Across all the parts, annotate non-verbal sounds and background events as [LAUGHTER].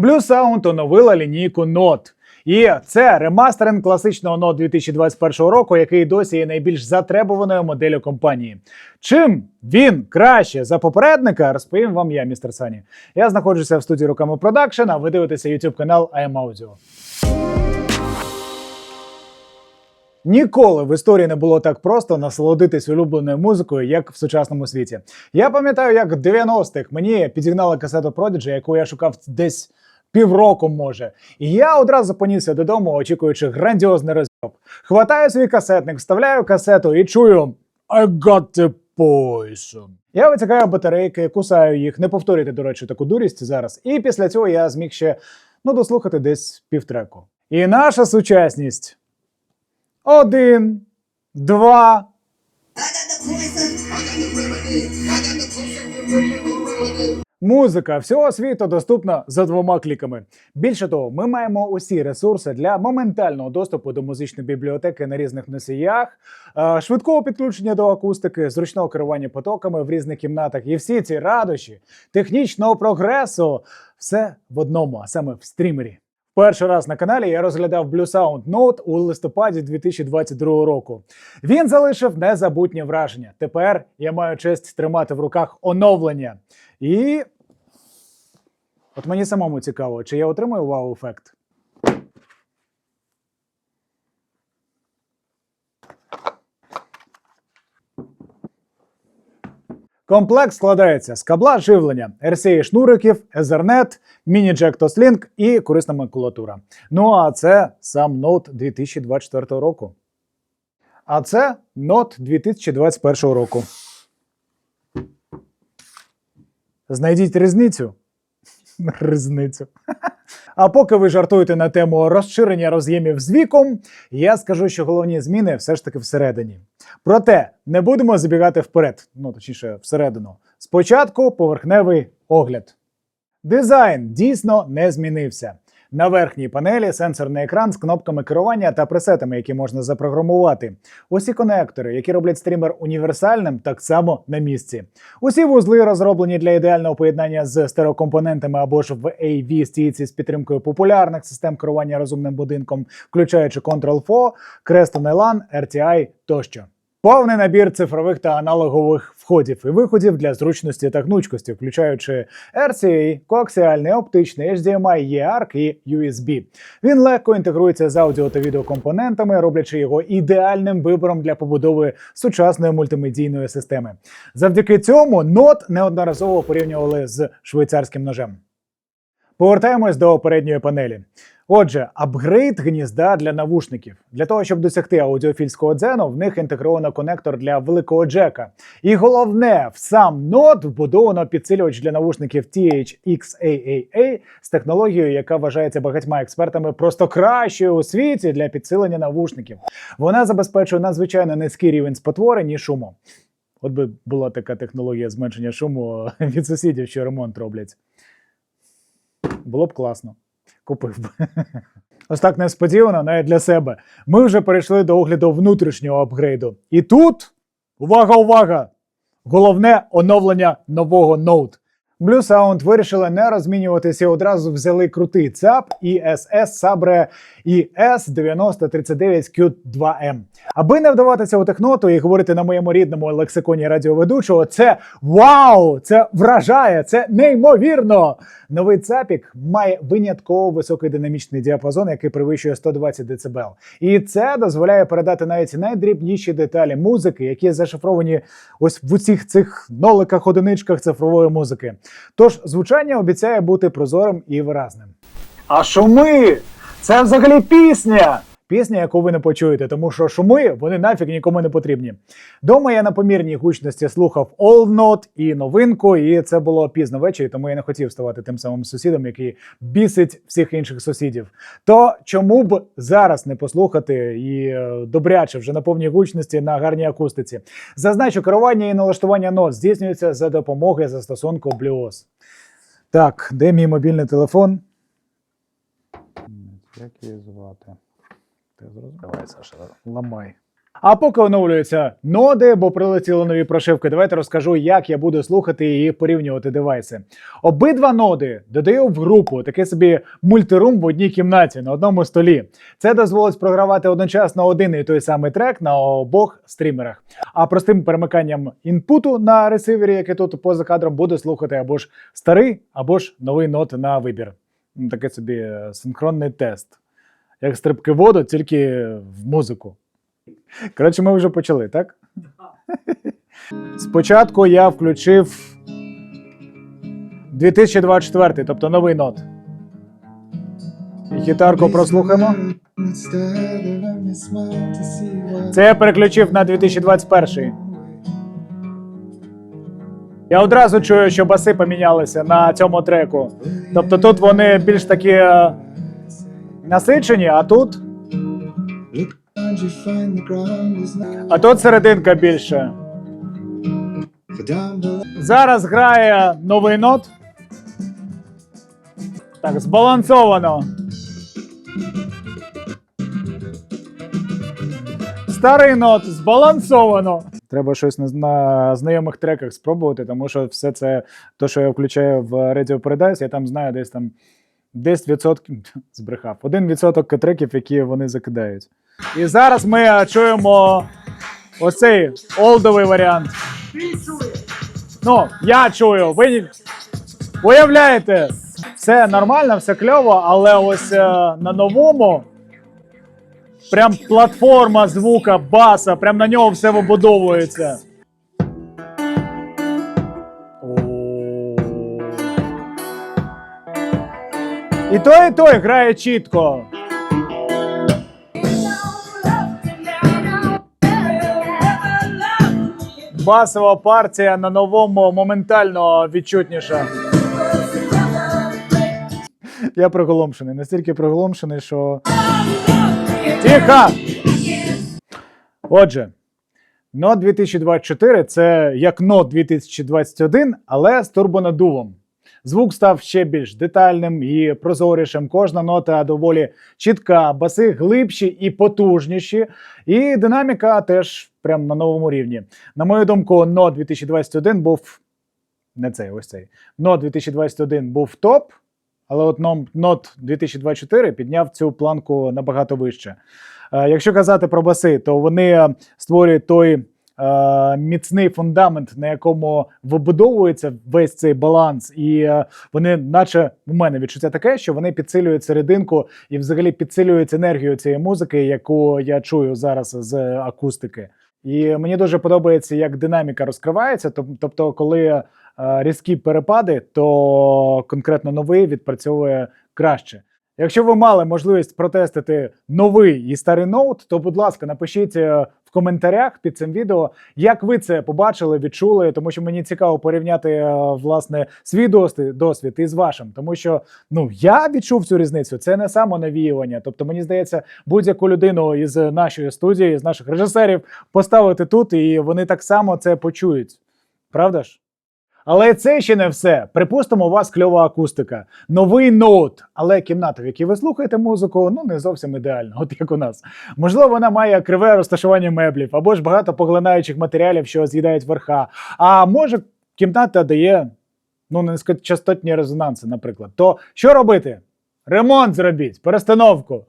Blue Sound оновила лінійку Note. І це ремастеринг класичного Note 2021 року, який досі є найбільш затребуваною моделлю компанії. Чим він краще за попередника, розповім вам я, містер Сані. Я знаходжуся в студії руками продакшн, а ви дивитеся YouTube канал IM Audio. Ніколи в історії не було так просто насолодитись улюбленою музикою, як в сучасному світі. Я пам'ятаю, як в 90-х мені підігнали касету Prodigy, яку я шукав десь півроку, може. І я одразу понісся додому, очікуючи грандіозний розйоб. Хватаю свій касетник, вставляю касету і чую I got the poison. Я витягаю батарейки, кусаю їх. Не повторюйте, до речі, таку дурість зараз. І після цього я зміг ще ну, дослухати десь півтреку. І наша сучасність. Один, два. Музика всього світу доступна за двома кліками. Більше того, ми маємо усі ресурси для моментального доступу до музичної бібліотеки на різних носіях, е, швидкого підключення до акустики, зручного керування потоками в різних кімнатах. І всі ці радощі технічного прогресу все в одному, а саме в стрімері. Перший раз на каналі я розглядав Blue Sound Note у листопаді 2022 року. Він залишив незабутнє враження. Тепер я маю честь тримати в руках оновлення. І от мені самому цікаво, чи я отримую вау-ефект. Комплект складається з кабла живлення, RCA шнуриків, Ethernet, міні-джек Toslink і корисна макулатура. Ну а це сам Note 2024 року. А це Note 2021 року. Знайдіть різницю. [LAUGHS] Різницю. А поки ви жартуєте на тему розширення роз'ємів з віком, я скажу, що головні зміни все ж таки всередині. Проте не будемо забігати вперед, ну точніше, всередину. Спочатку поверхневий огляд. Дизайн дійсно не змінився. На верхній панелі сенсорний екран з кнопками керування та пресетами, які можна запрограмувати. Усі конектори, які роблять стрімер універсальним, так само на місці. Усі вузли розроблені для ідеального поєднання з стереокомпонентами або ж в AV стійці з підтримкою популярних систем керування розумним будинком, включаючи Control-4, Crestron LAN, RTI тощо. Повний набір цифрових та аналогових входів і виходів для зручності та гнучкості, включаючи RCA, коаксіальний, оптичний, HDMI, EARC і USB. Він легко інтегрується з аудіо та відеокомпонентами, роблячи його ідеальним вибором для побудови сучасної мультимедійної системи. Завдяки цьому Note неодноразово порівнювали з швейцарським ножем. Повертаємось до передньої панелі. Отже, апгрейд гнізда для навушників. Для того, щоб досягти аудіофільського дзену, в них інтегровано конектор для великого джека. І головне, в сам нот вбудовано підсилювач для навушників THX-AAA з технологією, яка вважається багатьма експертами просто кращою у світі для підсилення навушників. Вона забезпечує надзвичайно низький рівень спотворень і шуму. От би була така технологія зменшення шуму [LAUGHS] від сусідів, що ремонт роблять. Було б класно. Купив би. [LAUGHS] Ось так несподівано, навіть для себе. Ми вже перейшли до огляду внутрішнього апгрейду. І тут, увага, увага! Головне оновлення нового Note. Blue Sound вирішили не розмінюватися і одразу взяли крутий ЦАП ESS Sabre ES9039Q2M. Аби не вдаватися у техноту і говорити на моєму рідному лексиконі радіоведучого, це вау! Це вражає! Це неймовірно! Новий ЦАПік має винятково високий динамічний діапазон, який перевищує 120 дБ. І це дозволяє передати навіть найдрібніші деталі музики, які зашифровані ось в усіх цих ноликах, одиничках цифрової музики. Тож звучання обіцяє бути прозорим і виразним. А шуми! Це взагалі пісня! Пісня, яку ви не почуєте, тому що шуми вони нафіг нікому не потрібні. Дома я на помірній гучності слухав All Note і новинку, і це було пізно ввечері, тому я не хотів ставати тим самим сусідом, який бісить всіх інших сусідів. То чому б зараз не послухати і е, добряче вже на повній гучності на гарній акустиці? Зазначу, керування і налаштування нот здійснюється за допомогою застосунку BlueOS. Так, де мій мобільний телефон? Як її звати? Ти зрозумів? Давай, Саша. Ламай. А поки оновлюються ноди, бо прилетіли нові прошивки, давайте розкажу, як я буду слухати і порівнювати девайси. Обидва ноди додаю в групу, такий собі мультирум в одній кімнаті на одному столі. Це дозволить програвати одночасно один і той самий трек на обох стрімерах. А простим перемиканням інпуту на ресивері, який тут поза кадром, буду слухати або ж старий, або ж новий нот на вибір. Такий собі е, синхронний тест. Як стрибки воду, тільки в музику. Коротше, ми вже почали, так? Спочатку я включив 2024, тобто новий нот. Гітарку прослухаємо. Це я переключив на 2021. Я одразу чую, що баси помінялися на цьому треку. Тобто тут вони більш такі е, насичені, а тут. А тут серединка більше. Зараз грає новий нот. Так, збалансовано. Старий нот збалансовано. Треба щось на, на знайомих треках спробувати, тому що все це, то, що я включаю в Radio Paradise, я там знаю десь там 10% [LAUGHS] збрехав. 1% треків, які вони закидають. І зараз ми е, чуємо оцей олдовий варіант. Ну, я чую, ви уявляєте, все нормально, все кльово, але ось е, на новому прям платформа звука, баса, прям на нього все вибудовується. І той, і той грає чітко. Басова партія на новому моментально відчутніша. Я приголомшений, настільки приголомшений, що. Тихо! Отже, Note 2024 це як Note 2021, але з турбонадувом. Звук став ще більш детальним і прозорішим. Кожна нота доволі чітка, баси глибші і потужніші. І динаміка теж прям на новому рівні. На мою думку, Note 2021 був не цей, ось цей. Note 2021 був топ, але от Ном- 2024 підняв цю планку набагато вище. Е, Якщо казати про баси, то вони створюють той е, міцний фундамент, на якому вибудовується весь цей баланс, і е, вони, наче в мене відчуття таке, що вони підсилюють серединку і взагалі підсилюють енергію цієї музики, яку я чую зараз з акустики. І мені дуже подобається, як динаміка розкривається. Тобто, коли е, різкі перепади, то конкретно новий відпрацьовує краще. Якщо ви мали можливість протестити новий і старий ноут, то будь ласка, напишіть в коментарях під цим відео, як ви це побачили, відчули, тому що мені цікаво порівняти е, власне свій досвід, досвід із вашим, тому що ну я відчув цю різницю. Це не самонавіювання. Тобто, мені здається, будь-яку людину із нашої студії, з наших режисерів поставити тут, і вони так само це почують. Правда ж? Але це ще не все. Припустимо, у вас кльова акустика, новий ноут, але кімната, в якій ви слухаєте музику, ну не зовсім ідеальна, от як у нас. Можливо, вона має криве розташування меблів або ж багато поглинаючих матеріалів, що з'їдають верха. А може, кімната дає ну сказати, резонанси, наприклад. То що робити? Ремонт зробіть, перестановку.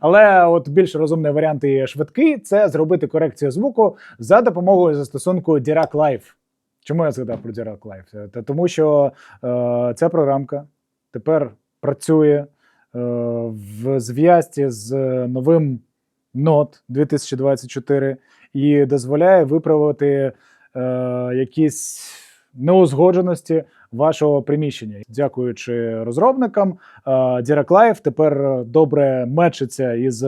Але от більш розумний варіант і швидкий це зробити корекцію звуку за допомогою застосунку Dirac Live. Чому я згадав про Dirac Live? Та тому що е, ця програмка тепер працює е, в зв'язці з новим Note 2024 і дозволяє виправити е, якісь неузгодженості вашого приміщення. Дякуючи розробникам, е, Dirac Live тепер добре мечиться із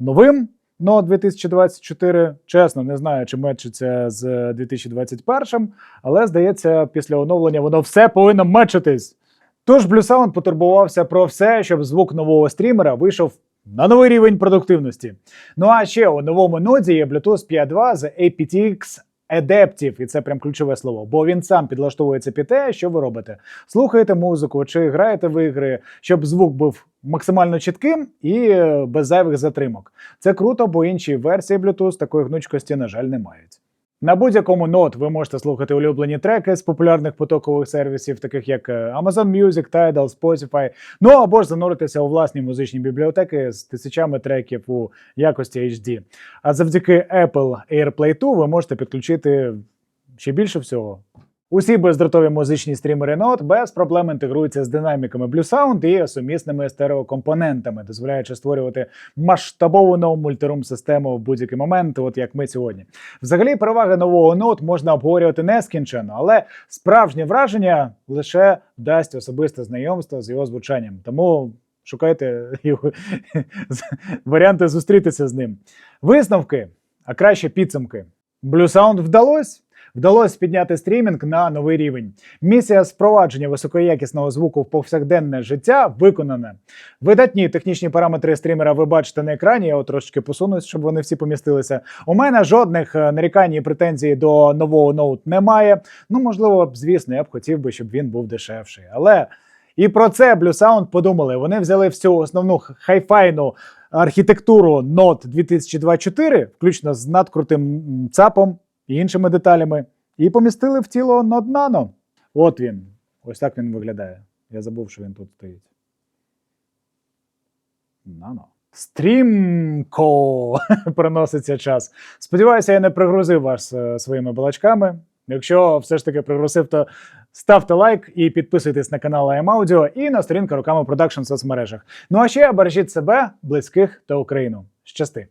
новим Note 2024. Чесно, не знаю, чи мечиться з 2021, але здається, після оновлення воно все повинно мечитись. Тож Blue потурбувався про все, щоб звук нового стрімера вийшов на новий рівень продуктивності. Ну а ще у новому ноді є Bluetooth 5.2 з aptX Adaptive, і це прям ключове слово, бо він сам підлаштовується під те, що ви робите. Слухаєте музику чи граєте в ігри, щоб звук був максимально чітким і е, без зайвих затримок. Це круто, бо інші версії Bluetooth такої гнучкості, на жаль, не мають. На будь-якому нот ви можете слухати улюблені треки з популярних потокових сервісів, таких як е, Amazon Music, Tidal, Spotify, ну або ж зануритися у власні музичні бібліотеки з тисячами треків у якості HD. А завдяки Apple AirPlay 2 ви можете підключити ще більше всього. Усі бездротові музичні стрімери Note без проблем інтегруються з динаміками Blue Sound і сумісними стереокомпонентами, дозволяючи створювати масштабовану мультирум систему в будь-який момент, от як ми сьогодні. Взагалі, переваги нового Note можна обговорювати нескінченно, але справжнє враження лише дасть особисте знайомство з його звучанням. Тому шукайте [LAUGHS] його варіанти зустрітися з ним. Висновки, а краще підсумки. Blue Sound вдалося. Вдалося підняти стрімінг на новий рівень. Місія спровадження високоякісного звуку в повсякденне життя виконана. Видатні технічні параметри стрімера ви бачите на екрані. Я трошечки посунусь, щоб вони всі помістилися. У мене жодних е, нарікань і претензій до нового ноут немає. Ну, можливо, звісно, я б хотів би, щоб він був дешевший. Але і про це Blue Sound подумали. Вони взяли всю основну хайфайну архітектуру Note 2024, включно з надкрутим ЦАПом і іншими деталями, і помістили в тіло Note Nano. От він. Ось так він виглядає. Я забув, що він тут стоїть. Нано. Стрімко [LAUGHS] переноситься час. Сподіваюся, я не пригрузив вас е, своїми балачками. Якщо все ж таки пригрузив, то ставте лайк і підписуйтесь на канал iMaudio і на сторінку руками продакшн в соцмережах. Ну а ще бережіть себе, близьких та Україну. Щасти!